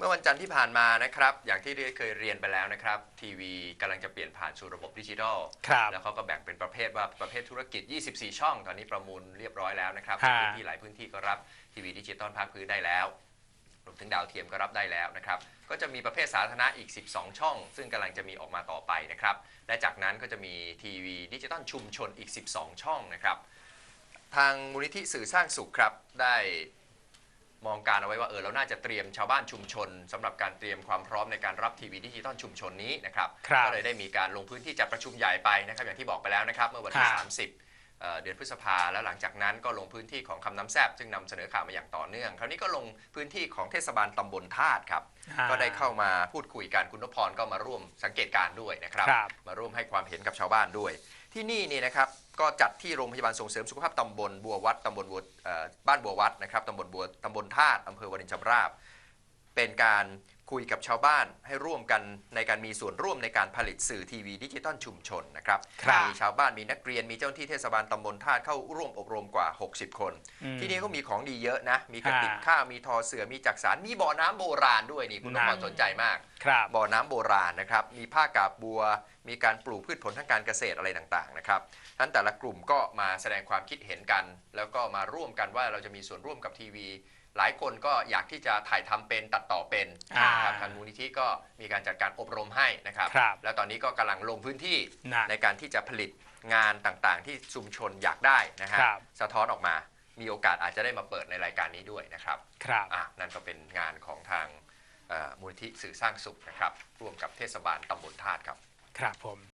เมื่อวันจันทร์ที่ผ่านมานะครับ อย่างที่ได้เคยเรียนไปแล้วนะครับ ทีวีกำลังจะเปลี่ยนผ่านสู่ระบบดิจิทัล ครับ แล้วเขาก็แบ่งเป็นประเภทว่าประเภทธุรกิจ 24 ช่อง ตอนนี้ประมูลเรียบร้อยแล้วนะครับฮะ พื้นที่หลายพื้นที่ก็รับทีวีดิจิตอลภาคพื้นได้แล้วรวมถึงดาวเทียมก็รับได้แล้วนะครับ ก็จะมีประเภทสาธารณะอีก 12 ช่อง ซึ่งกำลังจะมีออกมาต่อไปนะครับ และจากนั้นก็จะมีทีวีดิจิตอลชุมชนอีก 12 ช่องนะครับ ทางมูลนิธิสื่อสร้างสุขครับ ได้ มองการเอาไว้ว่าเออเราน่าจะเตรียมชาวบ้านชุมชนสำหรับการเตรียมความพร้อมในการรับทีวีดิจิตอลชุมชนนี้นะครับครับก็เลยได้มีการลงพื้นที่จัดประชุมใหญ่ไปนะครับอย่างที่บอกไปแล้วนะครับเมื่อวันที่ครับ30 เอ่อเดือนพฤษภาแล้วหลังจากนั้นก็ลงพื้นที่ของคำน้ำแซบซึ่งนำเสนอข่าวมาอย่างต่อเนื่อง คราวนี้ก็ลงพื้นที่ของเทศบาลตำบลธาตุครับอ่าก็ได้เข้ามาพูดคุยกันคุณนพพรก็มาร่วมสังเกตการณ์ด้วยนะครับครับ มาร่วมให้ความเห็นกับชาวบ้านด้วย ที่นี่นี่นะครับก็จัดที่โรงพยาบาลส่งเสริมสุขภาพตำบลบัววัดตำบลบัวเอ่อบ้านบัววัดนะครับตำบลบัวตำบลธาตุอำเภอวารินชำราบเป็นการ คุยกับชาวบ้านให้ร่วมกันในการมีส่วนร่วมในการผลิตสื่อทีวีดิจิตอลชุมชนนะครับครับ มีชาวบ้านมีนักเรียนมีเจ้าหน้าที่เทศบาลตำบลธาตุเข้าร่วมอบรมกว่า 60 คน อืม ที่นี่ก็มีของดีเยอะนะ มีกระติกอ่าข้าวมีทอเสือมีจักสารมีบ่อน้ำโบราณด้วยนี่คุณนพพรนั่นสนใจมาก ครับ บ่อน้ำโบราณนะครับ มีผ้ากาบบัว มีการปลูกพืชผลทางการเกษตรอะไรต่างๆนะครับท่านแต่ละกลุ่มก็มาแสดงความคิดเห็นกัน แล้วก็มาร่วมกันว่าเราจะมีส่วนร่วมกับทีวีหลายคนก็อยากที่จะถ่ายทำเป็นตัดต่อเป็นอ่านะครับทางมูลนิธิก็มีการจัดการอบรมให้นะครับ ครับแล้วตอนนี้ก็กำลังลงพื้นที่นะในการที่จะผลิตงานต่างๆ ที่ชุมชนอยากได้นะฮะครับ สะท้อนออกมามีโอกาสอาจจะได้มาเปิดในรายการนี้ด้วยนะครับครับ อะนั่นก็เป็นงานของทางเอ่อมูลนิธิสื่อสร้างสุขนะครับร่วมกับเทศบาลตำบลธาตุครับ ครับผม